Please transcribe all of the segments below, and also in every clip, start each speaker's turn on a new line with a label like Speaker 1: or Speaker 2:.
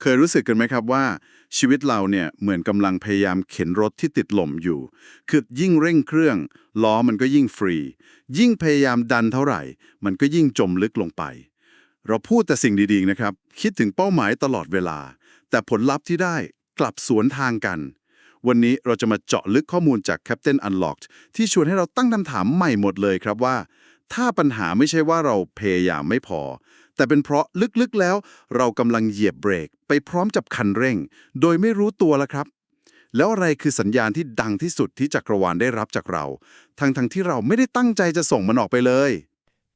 Speaker 1: เคยรู้สึกกันไหมครับว่า ชีวิตเราเนี่ยเหมือนกำลังพยายามเข็นรถที่ติดหล่มอยู่ คือยิ่งเร่งเครื่อง ล้อมันก็ยิ่งฟรี ยิ่งพยายามดันเท่าไหร่ มันก็ยิ่งจมลึกลงไป เราพูดแต่สิ่งดีๆนะครับ คิดถึงเป้าหมายตลอดเวลา แต่ผลลัพธ์ที่ได้กลับสวนทางกัน วันนี้เราจะมาเจาะลึกข้อมูลจาก Captain Unlocked ที่ชวนให้เราตั้งคำถามใหม่หมดเลยครับว่า ถ้าปัญหาไม่ใช่ว่าเราพยายามไม่พอ แต่เป็นเพราะลึกๆแล้ว เรากำลังเหยียบเบรก ไปพร้อมจับคันเร่ง โดยไม่รู้ตัวแล้วครับ แล้วอะไรคือสัญญาณที่ดังที่สุดที่จักรวาลได้รับจากเรา ทั้งๆทที่เราไม่ได้ตั้งใจจะส่งมันออกไปเลย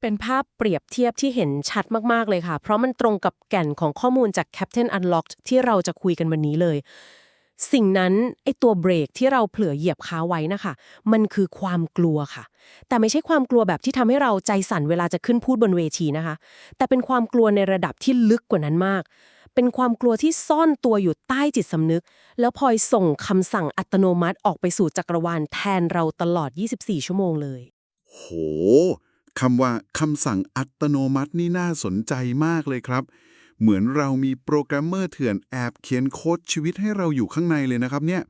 Speaker 2: เป็นภาพเปรียบเทียบที่เห็นชัดมากๆเลยค่ะ เพราะมันตรงกับแก่นของข้อมูลจาก Captain Unlocked ที่เราจะคุยกันวันนี้เลย สิ่งนั้นไอตัวเบรกที่เราเผลอเหยียบค้าไว้นะคะ มันคือความกลัวค่ะ แต่ไม่ใช่ความกลัวแบบที่ทำให้เราใจสั่นเวลาจะขึ้นพูดบนเวทีนะคะ แต่เป็นความกลัวในระดับที่ลึกกว่านั้นมาก เป็นความกลัวที่ซ่อนตัวอยู่ใต้จิตสำนึก แล้วพลอยส่งคำสั่งอัตโนมัติออกไปสู่จักรวาลแทนเราตลอด 24 ชั่วโมงเลย
Speaker 1: โหคำว่าคำสั่งอัตโนมัตินี่น่าสนใจมากเลยครับ เหมือนเรามีโปรแกรมเมอร์เถื่อนแอบเขียนโค้ดชีวิตให้เราอยู่ข้างในเลยนะครับเนี่ย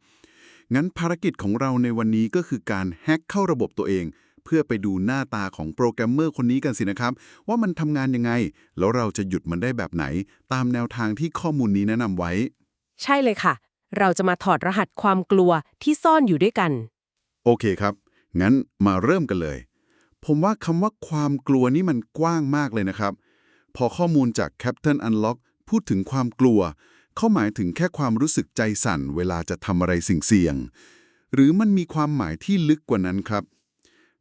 Speaker 1: งั้นภารกิจของเราในวันนี้ก็คือการแฮ็กเข้าระบบตัวเอง เพื่อไปดูหน้าตาของโปรแกรมเมอร์คนนี้กันสินะครับ ว่ามันทำงานยังไง แล้วเราจะหยุดมันได้แบบไหน ตามแนวทางที่ข้อมูลนี้แนะนำไว้
Speaker 2: ใช่เลยค่ะ เราจะมาถอดรหัสความกลัวที่ซ่อนอยู่ด้วยกัน
Speaker 1: โอเคครับ งั้นมาเริ่มกันเลย ผมว่าคำว่าความกลัวนี่มันกว้างมากเลยนะครับ พอข้อมูลจาก Captain Unlock พูดถึงความกลัว เขาหมายถึงแค่ความรู้สึกใจสั่นเวลาจะทำอะไรสิ่งเสี่ยง หรือมันมีความหมายที่ลึกกว่านั้นครับ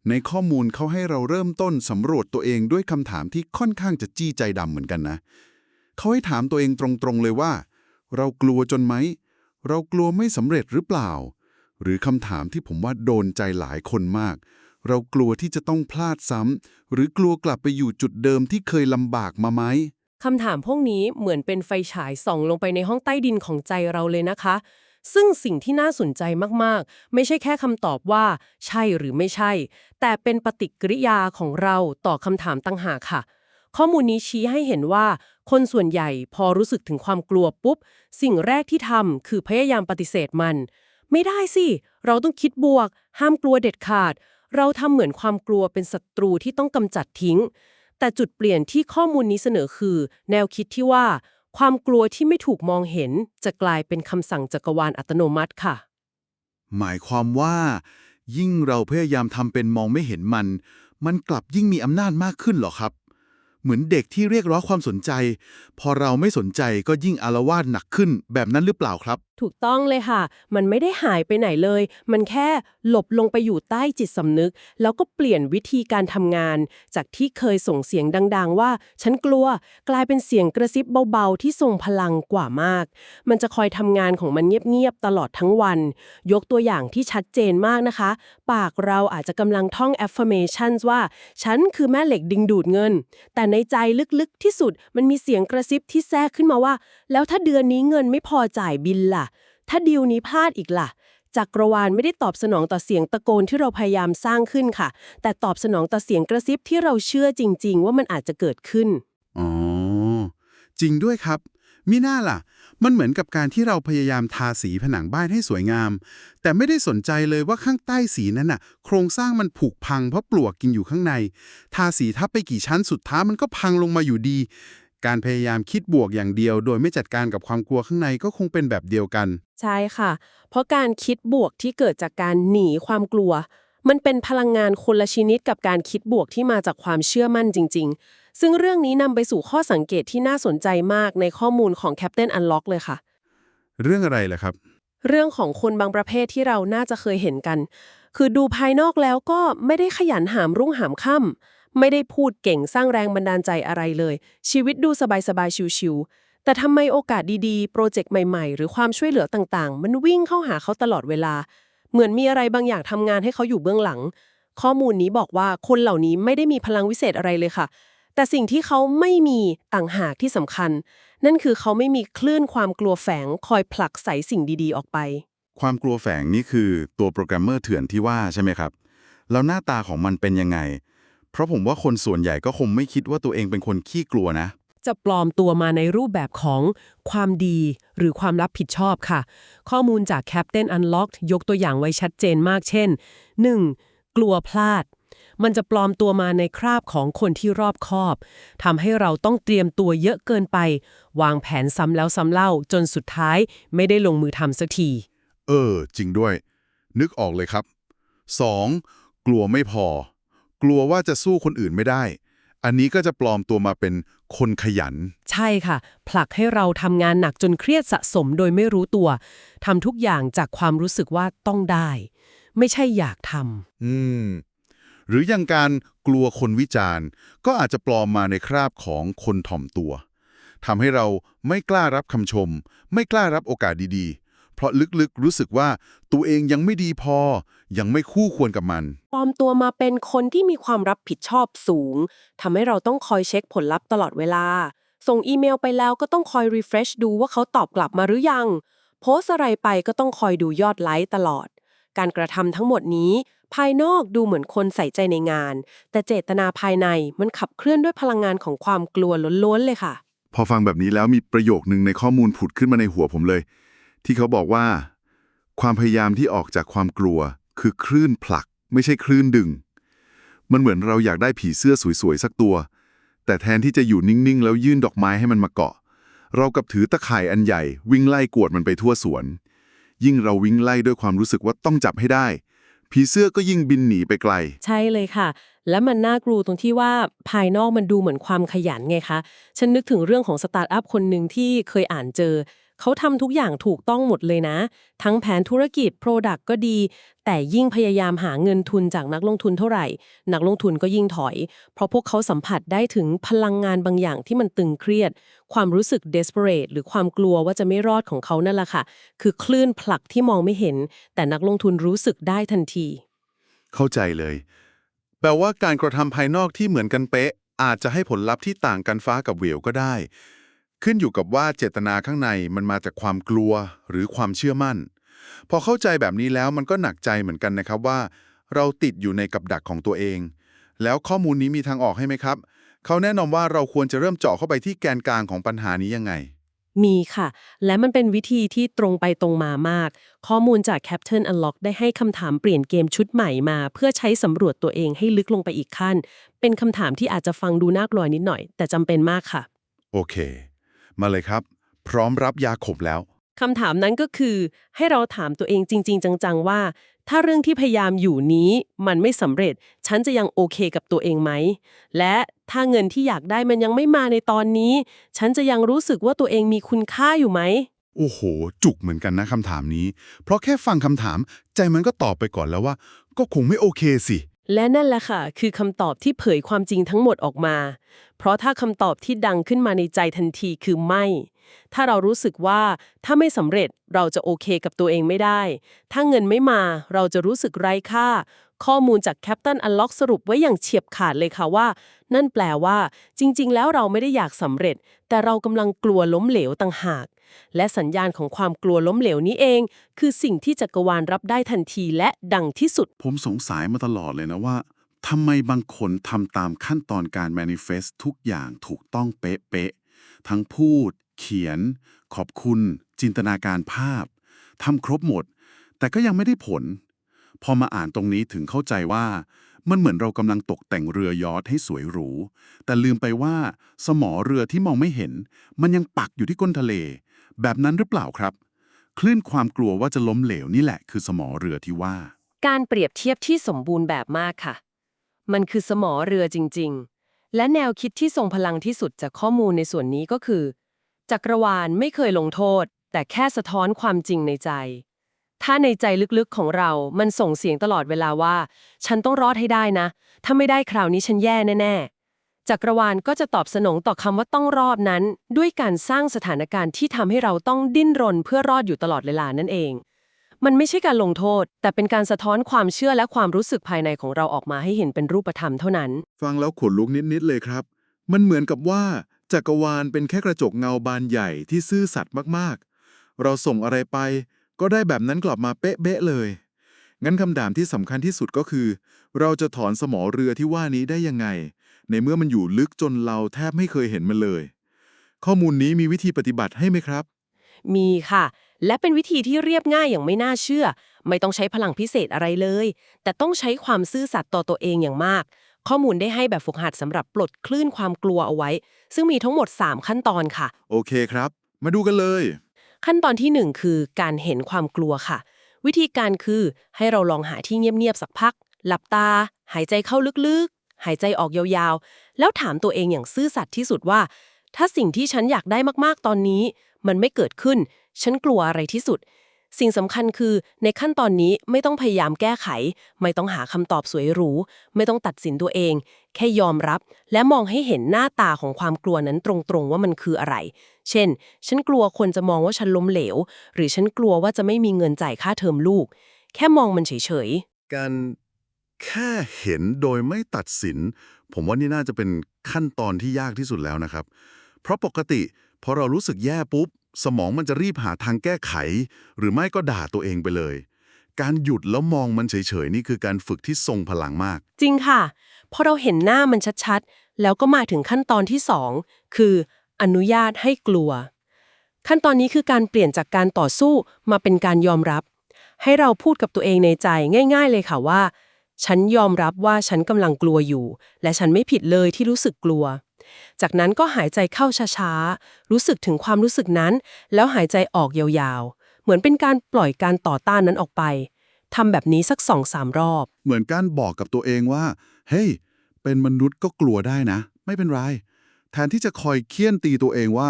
Speaker 1: ในข้อมูลเขาให้เราเริ่มต้นสำรวจตัวเองด้วยคำถามที่ค่อนข้างจะจี้ใจดำเหมือนกันนะ เขาให้ถามตัวเองตรงๆเลยว่า เรากลัวจนไหม เรากลัวไม่สำเร็จหรือเปล่า หรือคำถามที่ผมว่าโดนใจหลายคนมาก เรากลัวที่จะต้องพลาดซ้ำหรือกลัวกลับไปอยู่จุดเดิมที่เคยลำบากมาไหม
Speaker 2: คำถามพวกนี้เหมือนเป็นไฟฉายส่องลงไปในห้องใต้ดินของใจเราเลยนะคะ ซึ่งสิ่งที่น่าสนใจมากๆ ไม่ใช่แค่คำตอบว่า ใช่หรือไม่ใช่ แต่เป็นปฏิกิริยาของเราต่อคำถามตั้งหากค่ะ ข้อมูลนี้ชี้ให้เห็นว่า คนส่วนใหญ่พอรู้สึกถึงความกลัวปุ๊บ สิ่งแรกที่ทำคือพยายามปฏิเสธมัน ไม่ได้สิ เราต้องคิดบวก ห้ามกลัวเด็ดขาด เราทำเหมือนความกลัวเป็นศัตรูที่ต้องกำจัดทิ้ง แต่จุดเปลี่ยนที่ข้อมูลนี้เสนอคือ แนวคิดที่ว่า ความกลัวที่ไม่ถูกมองเห็น จะกลายเป็นคำสั่งจักรวาลอัตโนมัติค่ะ
Speaker 1: หมายความว่า ยิ่งเราพยายามทำเป็นมองไม่เห็นมัน มันกลับยิ่งมีอำนาจมากขึ้นเหรอครับ เหมือนเด็กที่เรียกร้องความสนใจ พอเราไม่สนใจก็ยิ่งอารวาสหนักขึ้นแบบนั้นหรือเปล่าครับ
Speaker 2: ถูกต้องเลยค่ะ มันไม่ได้หายไปไหนเลย มันแค่หลบลงไปอยู่ใต้จิตสำนึก แล้วก็เปลี่ยนวิธีการทำงาน จากที่เคยส่งเสียงดัง ๆ ว่า ฉันกลัว กลายเป็นเสียงกระซิบเบาๆ ที่ทรงพลังกว่ามาก มันจะคอยทำงานของมันเงียบๆ ตลอดทั้งวัน ยกตัวอย่างที่ชัดเจนมากนะคะ ปากเราอาจจะกำลังท่อง affirmations ว่า ฉันคือแม่เหล็กดึงดูดเงิน แต่ในใจลึกๆ ที่สุดมันมีเสียงกระซิบที่แทรกขึ้นมาว่า แล้วถ้าเดือนนี้เงินไม่พอจ่ายบินล่ะ ถ้าดีลนี้พลาดอีกล่ะจักรวาลไม่ได้ตอบสนองต่อเสียงตะโกนที่เราพยายามสร้างขึ้นค่ะ แต่ตอบสนองต่อเสียงกระซิบที่เราเชื่อจริง ๆ ว่ามันอาจจะเกิดขึ้น
Speaker 1: อ๋อ จริงด้วยครับ มิน่าล่ะ มันเหมือนกับการที่เราพยายามทาสีผนังบ้านให้สวยงาม แต่ไม่ได้สนใจเลยว่าข้างใต้สีนั้นน่ะ โครงสร้างมันผุพังเพราะปลวกกินอยู่ข้างใน ทาสีทับไปกี่ชั้นสุดท้ายมันก็พังลงมาอยู่ดี การพยายามคิดบวกอย่างเดียว โดยไม่จัดการกับความกลัวข้างในก็คงเป็นแบบเดียวกัน
Speaker 2: ใช่ค่ะ เพราะการคิดบวกที่เกิดจากการหนีความกลัว มันเป็นพลังงานคนละชนิดกับการคิดบวกที่มาจากความเชื่อมั่นจริง ๆ ซึ่งเรื่องนี้นำไปสู่ข้อสังเกตที่น่าสนใจมากในข้อมูลของ Captain Unlock เลยค่ะ
Speaker 1: เรื่องอะไรล่ะครับ
Speaker 2: เรื่องของคนบางประเภทที่เราน่าจะเคยเห็นกัน คือดูภายนอกแล้วก็ไม่ได้ขยันหามรุ่งหามค่ำ ไม่ได้พูดเก่งสร้างแรงบันดาลใจอะไรเลย ชีวิตดูสบายๆ ชิวๆ แต่ทำไมโอกาสดีๆ โปรเจกต์ใหม่ๆ หรือความช่วยเหลือต่างๆ มันวิ่งเข้าหาเขาตลอดเวลา เหมือนมีอะไรบางอย่างทำงานให้เขาอยู่เบื้องหลัง ข้อมูลนี้บอกว่าคนเหล่านี้ไม่ได้มีพลังวิเศษอะไรเลยค่ะ แต่สิ่งที่เขาไม่มีต่างหากที่สำคัญ นั่นคือเขาไม่มีคลื่นความกลัวแฝงคอยผลักใสสิ่งดีๆ ออกไป
Speaker 1: ความกลัวแฝงนี่คือตัวโปรแกรมเมอร์เถื่อนที่ว่าใช่ไหมครับ แล้วหน้าตาของมันเป็นยังไง เพราะผมว่าคนส่วนใหญ่ก็คงไม่คิดว่าตัวเองเป็นคนขี้กลัวนะ
Speaker 2: จะปลอมตัวมาในรูปแบบของความดีหรือความรับผิดชอบค่ะ ข้อมูลจาก Captain Unlocked ยกตัวอย่างไว้ชัดเจนมากเช่น 1. กลัวพลาด มันจะปลอมตัวมาในคราบของคนที่รอบคอบทำให้เราต้องเตรียมตัวเยอะเกินไป วางแผนซ้ำแล้วซ้ำเล่า จนสุดท้ายไม่ได้ลงมือทำสักที
Speaker 3: เออ จริงด้วย นึกออกเลยครับ 2. กลัวไม่พอ กลัวว่าจะสู้คนอื่นไม่ได้ อันนี้ก็จะปลอมตัวมาเป็นคนขยัน
Speaker 2: ใช่ค่ะ ผลักให้เราทำงานหนักจนเครียดสะสมโดยไม่รู้ตัวทำทุกอย่างจากความรู้สึกว่าต้องได้ ไม่ใช่อยากทำ
Speaker 3: อืม หรืออย่างการกลัวคนวิจารณ์ ก็อาจจะปลอมมาในคราบของคนถ่อมตัวทำให้เราไม่กล้ารับคำชม ไม่กล้ารับโอกาสดีๆเพ ราะลึกๆรู้สึกว่าตัวเองยังไม่ดีพอ ยังไม่คู่ควรกับมัน
Speaker 2: ปลอมตัวมาเป็นคนที่มีความรับผิดชอบสูงทำให้เราต้องคอยเช็คผลลัพธ์ตลอดเวลา ส่งอีเมลไปแล้วก็ต้องคอย refresh ดูว่าเขาตอบกลับมาหรือยัง โพสต์อะไรไปก็ต้องคอยดูยอดไลค์ตลอด การกระทำทั้งหมดนี้ ภายนอกดูเหมือนคนใส่ใจในงาน แต่เจตนาภายในมันขับเคลื่อนด้วยพลังงานของความกลัวล้วนๆเลยค่ะ
Speaker 1: พอฟังแบบนี้แล้วมีประโยคนึงในข้อมูลผุดขึ้นมาในหัวผมเลย ที่เขาบอกว่า ความพยายามที่ออกจากความกลัว คือคลื่นผลัก ไม่ใช่คลื่นดึง มันเหมือนเราอยากได้ผีเสื้อสวยๆสักตัว แต่แทนที่จะอยู่นิ่งๆ แล้วยื่นดอกไม้ให้มันมาเกาะ เรากับถือตะข่ายอันใหญ่ วิ่งไล่กวดมันไปทั่วสวน ยิ่งเราวิ่งไล่ด้วยความรู้สึกว่าต้องจับให้ได้ ผีเสื้อก็ยิ่งบินหนีไปไกล
Speaker 2: ใช่เลยค่ะ และมันน่ากลัวตรงที่ว่าภายนอกมันดูเหมือนความขยันไงคะ ฉันนึกถึงเรื่องของสตาร์ทอัพคนหนึ่งที่เคยอ่านเจอ เขาทำทุกอย่างถูกต้องหมดเลยนะ ทั้งแผนธุรกิจ Product ก็ดี แต่ยิ่งพยายามหาเงินทุนจากนักลงทุนเท่าไหร่ นักลงทุนก็ยิ่งถอย เพราะพวกเขาสัมผัสได้ถึงพลังงานบางอย่างที่มันตึงเครียด ความรู้สึก desperate หรือความกลัวว่าจะไม่รอดของเขานั่นแหละค่ะ คือคลื่นผลักที่มองไม่เห็น แต่นักลงทุนรู้สึกได้ทันที
Speaker 3: เข้าใจเลย แปลว่าการกระทำภายนอกที่เหมือนกันเป๊ะอาจจะให้ผลลัพธ์ที่ต่างกันฟ้ากับเหวก็ได้ ขึ้นอยู่กับว่าเจตนาข้างในมันมาจากความกลัวหรือความเชื่อมั่น พอเข้าใจแบบนี้แล้วมันก็หนักใจเหมือนกันนะครับว่า เราติดอยู่ในกับดักของตัวเอง แล้วข้อมูลนี้มีทางออกให้ไหมครับ เขาแนะนำว่าเราควรจะเริ่มเจาะเข้าไปที่แกนกลางของปัญหานี้ยังไง
Speaker 2: มีค่ะ และมันเป็นวิธีที่ตรงไปตรงมามาก ข้อมูลจาก Captain Unlock ได้ให้คำถามเปลี่ยนเกมชุดใหม่มา เพื่อใช้สำรวจตัวเองให้ลึกลงไปอีกขั้น เป็นคำถามที่อาจจะฟังดูน่ากลัวนิดหน่อย แต่จำเป็นมากค่ะ
Speaker 3: โอเค มาเลยครับ พร้อมรับยาขมแล้ว
Speaker 2: คำถามนั้นก็คือ ให้เราถามตัวเองจริง ๆ จัง ๆ ว่า ถ้าเรื่องที่พยายามอยู่นี้มันไม่สำเร็จ ฉันจะยังโอเคกับตัวเองไหม และถ้าเงินที่อยากได้มันยังไม่มาในตอนนี้ ฉันจะยังรู้สึกว่าตัวเองมีคุณค่าอยู่ไหม
Speaker 3: โอ้โห จุกเหมือนกันนะคำถามนี้ เพราะแค่ฟังคำถาม ใจมันก็ตอบไปก่อนแล้วว่า ก็คงไม่โอเคสิ
Speaker 2: และนั่นแหละค่ะ คือคำตอบที่เผยความจริงทั้งหมดออกมา เพราะถ้าคำตอบที่ดังขึ้นมาในใจทันทีคือไม่ ถ้าเรารู้สึกว่าถ้าไม่สำเร็จเราจะโอเคกับตัวเองไม่ได้ ถ้าเงินไม่มาเราจะรู้สึกไร้ค่า ข้อมูลจาก Captain Unlock สรุปไว้อย่างเฉียบขาดเลยค่ะว่า นั่นแปลว่า จริง ๆ แล้วเราไม่ได้อยากสำเร็จ แต่เรากำลังกลัวล้มเหลวต่างหาก และสัญญาณของความกลัวล้มเหลวนี้เอง คือสิ่งที่จักรวาลรับได้ทันทีและดังที่สุด
Speaker 1: ผมสงสัยมาตลอดเลยนะว่าทำไมบางคนทำตามขั้นตอนการ manifest ทุกอย่างถูกต้องเป๊ะๆทั้งพูด เขียน ขอบคุณ จินตนาการภาพทำครบหมด แต่ก็ยังไม่ได้ผล พอมาอ่านตรงนี้ถึงเข้าใจว่ามันเหมือนเรากำลังตกแต่งเรือยอทให้สวยหรู แต่ลืมไปว่า สมอเรือที่มองไม่เห็น มันยังปักอยู่ที่ก้นทะเล แบบนั้นหรือเปล่าครับ คลื่นความกลัวว่าจะล้มเหลวนี่แหละ คือสมอเรือที่ว่า
Speaker 2: การเปรียบเทียบที่สมบูรณ์แบบมากค่ะ มันคือสมอเรือจริง ๆ และแนวคิดที่ทรงพลังที่สุดจากข้อมูลในส่วนนี้ก็คือ จักรวาลไม่เคยลงโทษ แต่แค่สะท้อนความจริงในใจ ถ้าในใจลึกๆของเรา มันส่งเสียงตลอดเวลาว่า ฉันต้องรอดให้ได้นะ ถ้าไม่ได้คราวนี้ฉันแย่แน่ๆ จักรวาลก็จะตอบสนองต่อคำว่าต้องรอดนั้น ด้วยการสร้างสถานการณ์ที่ทำให้เราต้องดิ้นรนเพื่อรอดอยู่ตลอดเวลานั่นเอง มันไม่ใช่การลงโทษ แต่เป็นการสะท้อนความเชื่อและความรู้สึกภายในของเราออกมาให้เห็นเป็นรูปธรรมเท่านั้น
Speaker 1: ฟังแล้วขนลุกนิด ๆ เลยครับ มันเหมือนกับว่า จักรวาลเป็นแค่กระจกเงาบานใหญ่ที่ซื่อสัตย์มากๆ เราส่งอะไรไป ก็ได้แบบนั้นกลับมาเป๊ะๆเลย งั้นคำถามที่สำคัญที่สุดก็คือ เราจะถอนสมอเรือที่ว่านี้ได้ยังไง ในเมื่อมันอยู่ลึกจนเราแทบไม่เคยเห็นมันเลย ข้อมูลนี้มีวิธีปฏิบัติให้ไหมครับ
Speaker 2: มีค่ะ และเป็นวิธีที่เรียบง่ายอย่างไม่น่าเชื่อ ไม่ต้องใช้พลังพิเศษอะไรเลย แต่ต้องใช้ความซื่อสัตย์ต่อตัวเองอย่างมาก ข้อมูลได้ให้แบบฝึกหัดสำหรับปลดคลื่นความกลัวเอาไว้ ซึ่งมีทั้งหมด 3 ขั้นตอนค่ะ
Speaker 1: โอเคครับ มาดูกันเลย
Speaker 2: ขั้นตอนที่ 1 คือการเห็นความกลัวค่ะ วิธีการคือให้เราลองหาที่เงียบๆสักพัก หลับตา หายใจเข้าลึกๆ หายใจออกยาวๆ แล้วถามตัวเองอย่างซื่อสัตย์ที่สุดว่า ถ้าสิ่งที่ฉันอยากได้มากๆตอนนี้ มันไม่เกิดขึ้น ฉันกลัวอะไรที่สุด สิ่งสำคัญคือในขั้นตอนนี้ไม่ต้องพยายามแก้ไข ไม่ต้องหาคำตอบสวยหรู ไม่ต้องตัดสินตัวเอง แค่ยอมรับ และมองให้เห็นหน้าตาของความกลัวนั้นตรงๆว่ามันคืออะไร เช่น ฉันกลัวคนจะมองว่าฉันล้มเหลว หรือฉันกลัวว่าจะไม่มีเงินจ่ายค่าเทอมลูก แค่มองมันเฉยๆ
Speaker 3: การ แค่เห็นโดยไม่ตัดสิน ผมว่านี่น่าจะเป็นขั้นตอนที่ยากที่สุดแล้วนะครับ เพราะปกติพอเรารู้สึกแย่ปุ๊บ สมองมันจะรีบหาทางแก้ไข หรือไม่ก็ด่าตัวเองไปเลย การหยุดแล้วมองมันเฉยๆ นี่คือการฝึกที่ทรงพลังมาก
Speaker 2: จริงค่ะ พอเราเห็นหน้ามันชัดๆ แล้วก็มาถึงขั้นตอนที่สองคืออนุญาตให้กลัว ขั้นตอนนี้คือการเปลี่ยนจากการต่อสู้มาเป็นการยอมรับ ให้เราพูดกับตัวเองในใจง่าย ๆ เลยค่ะว่า ฉันยอมรับว่าฉันกำลังกลัวอยู่ และฉันไม่ผิดเลยที่รู้สึกกลัว จากนั้นก็หายใจเข้าช้าๆ รู้สึกถึงความรู้สึกนั้น แล้วหายใจออกยาวๆ เหมือนเป็นการปล่อยการต่อต้านนั้นออกไปทำแบบนี้สักสองสามรอบ
Speaker 1: เหมือนการบอกกับตัวเองว่า เฮ้ย เป็นมนุษย์ก็กลัวได้นะ ไม่เป็นไร แทนที่จะคอยเคี่ยนตีตัวเองว่า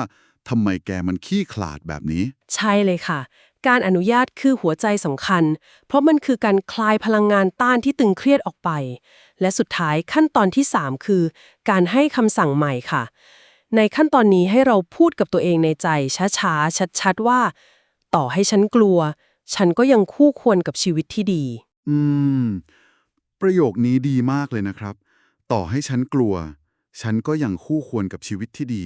Speaker 1: ทำไมแกมันขี้ขลาดแบบนี้
Speaker 2: ใช่เลยค่ะ การอนุญาตคือหัวใจสำคัญ เพราะมันคือการคลายพลังงานต้านที่ตึงเครียดออกไป และสุดท้ายขั้นตอนที่ 3 คือ การให้คำสั่งใหม่ค่ะ ในขั้นตอนนี้ให้เราพูดกับตัวเองในใจช้าๆ ชัดๆ ว่า ต่อให้ฉันกลัว ฉันก็ยังคู่ควรกับชีวิตที่ดี
Speaker 1: อืม ประโยคนี้ดีมากเลยนะครับ ต่อให้ฉันกลัว ฉันก็ยังคู่ควรกับชีวิตที่ดี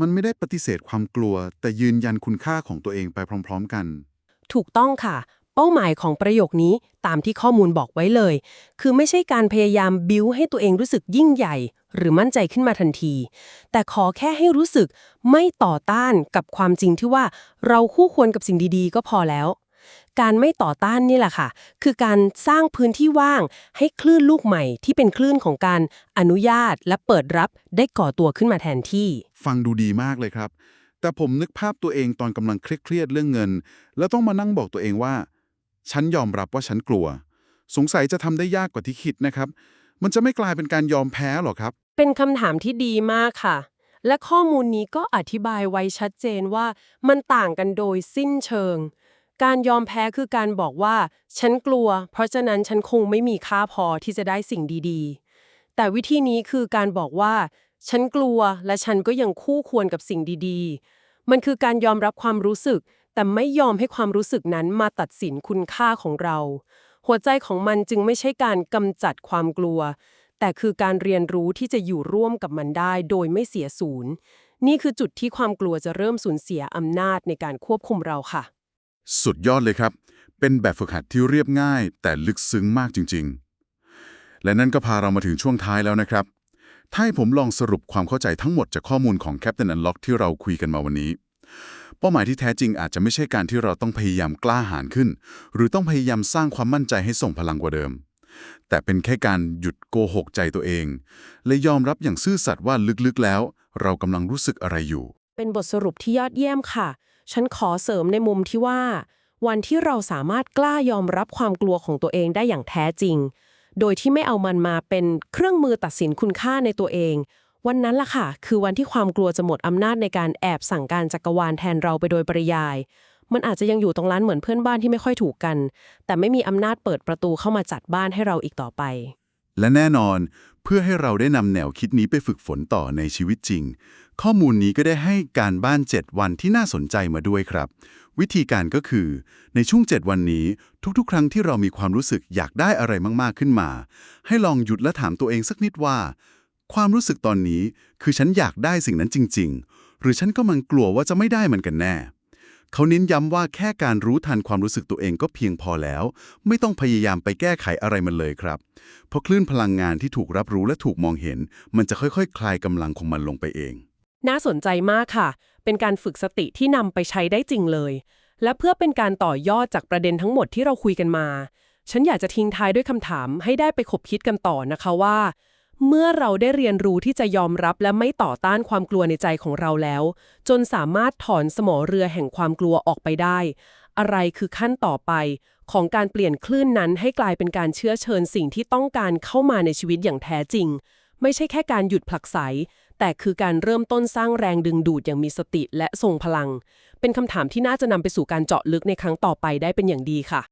Speaker 1: มันไม่ได้ปฏิเสธความกลัว แต่ยืนยันคุณค่าของตัวเองไปพร้อม ๆ กัน
Speaker 2: ถูกต้องค่ะ เป้าหมายของประโยคนี้ตามที่ข้อมูลบอกไว้เลย คือไม่ใช่การพยายามบิ้วให้ตัวเองรู้สึกยิ่งใหญ่ หรือมั่นใจขึ้นมาทันที แต่ขอแค่ให้รู้สึกไม่ต่อต้านกับความจริงที่ว่าเราคู่ควรกับสิ่งดีๆ ก็พอแล้ว การไม่ต่อต้านนี่แหละค่ะ คือการสร้างพื้นที่ว่างให้คลื่นลูกใหม่ที่เป็นคลื่นของการอนุญาตและเปิดรับได้ก่อตัวขึ้นมาแทนที่
Speaker 1: ฟังดูดีมากเลยครับ แต่ผมนึกภาพตัวเองตอนกำลังเครียดๆเรื่องเงิน แล้วต้องมานั่งบอกตัวเองว่า ฉันยอมรับว่าฉันกลัว สงสัยจะทำได้ยากกว่าที่คิดนะครับ มันจะไม่กลายเป็นการยอมแพ้หรอครับ
Speaker 2: เป็นคำถามที่ดีมากค่ะและข้อมูลนี้ก็อธิบายไว้ชัดเจนว่ามันต่างกันโดยสิ้นเชิง การยอมแพ้คือการบอกว่า ฉันกลัว เพราะฉะนั้นฉันคงไม่มีค่าพอที่จะได้สิ่งดีๆ แต่วิธีนี้คือการบอกว่า ฉันกลัวและฉันก็ยังคู่ควรกับสิ่งดีๆ มันคือการยอมรับความรู้สึก แต่ไม่ยอมให้ความรู้สึกนั้นมาตัดสินคุณค่าของเรา หัวใจของมันจึงไม่ใช่การกำจัดความกลัว แต่คือการเรียนรู้ที่จะอยู่ร่วมกับมันได้ โดยไม่เสียศูนย์นี่คือจุดที่ความกลัวจะเริ่มสูญเสียอำนาจในการควบคุมเราค่ะ
Speaker 1: สุดยอดเลยครับ เป็นแบบฝึกหัดที่เรียบง่าย แต่ลึกซึ้งมากจริง ๆ และนั่นก็พาเรามาถึงช่วงท้ายแล้วนะครับ ถ้าให้ผมลองสรุปความเข้าใจทั้งหมดจากข้อมูลของ Captain Unlock ที่เราคุยกันมาวันนี้ เป้าหมายที่แท้จริงอาจจะไม่ใช่การที่เราต้องพยายามกล้าหาญขึ้น หรือต้องพยายามสร้างความมั่นใจให้ส่งพลังกว่าเดิม แต่เป็นแค่การหยุดโกหกใจตัวเอง และยอมรับอย่างซื่อสัตย์ว่าลึกๆแล้ว เรากำลังรู้สึกอะไรอยู่
Speaker 2: เป็นบทสรุปที่ยอดเยี่ยมค่ะ ฉันขอเสริมในมุมที่ว่า วันที่เราสามารถกล้ายอมรับความกลัวของตัวเองได้อย่างแท้จริง โดยที่ไม่เอามันมาเป็นเครื่องมือตัดสินคุณค่าในตัวเอง วันนั้นล่ะค่ะ คือวันที่ความกลัวจะหมดอำนาจในการแอบสั่งการจักรวาลแทนเราไปโดยปริยาย มันอาจจะยังอยู่ตรงนั้นเหมือนเพื่อนบ้านที่ไม่ค่อยถูกกัน แต่ไม่มีอำนาจเปิดประตูเข้ามาจัดบ้านให้เราอีกต่อไป
Speaker 1: และแน่นอนเพื่อให้เราได้นำแนวคิดนี้ไปฝึกฝนต่อในชีวิตจริง ข้อมูลนี้ก็ได้ให้การบ้าน 7 วันที่น่าสนใจมาด้วยครับ วิธีการก็คือ ในช่วง 7 วันนี้ ทุกๆ ครั้งที่เรามีความรู้สึกอยากได้อะไรมากๆขึ้นมา ให้ลองหยุดและถามตัวเองสักนิดว่า ความรู้สึกตอนนี้คือฉันอยากได้สิ่งนั้นจริง ๆ หรือฉันก็มันกลัวว่าจะไม่ได้มันกันแน่เขาเน้นย้ำว่าแค่การรู้ทันความรู้สึกตัวเองก็เพียงพอแล้ว ไม่ต้องพยายามไปแก้ไขอะไรมันเลยครับ เพราะคลื่นพลังงานที่ถูกรับรู้และถูกมองเห็น มันจะค่อยๆ คลายกำลังของมันลงไปเอง
Speaker 2: น่าสนใจมากค่ะ เป็นการฝึกสติที่นำไปใช้ได้จริงเลย และเพื่อเป็นการต่อยอดจากประเด็นทั้งหมดที่เราคุยกันมา ฉันอยากจะทิ้งท้ายด้วยคำถามให้ได้ไปคบคิดกันต่อนะคะว่า เมื่อเราได้เรียนรู้ที่จะยอมรับและไม่ต่อต้านความกลัวในใจของเราแล้ว จนสามารถถอนสมอเรือแห่งความกลัวออกไปได้ อะไรคือขั้นต่อไป ของการเปลี่ยนคลื่นนั้นให้กลายเป็นการเชื้อเชิญสิ่งที่ต้องการเข้ามาในชีวิตอย่างแท้จริง ไม่ใช่แค่การหยุดผลักไส แต่คือการเริ่มต้นสร้างแรงดึงดูดอย่างมีสติและทรงพลัง เป็นคำถามที่น่าจะนำไปสู่การเจาะลึกในครั้งต่อไปได้เป็นอย่างดีค่ะ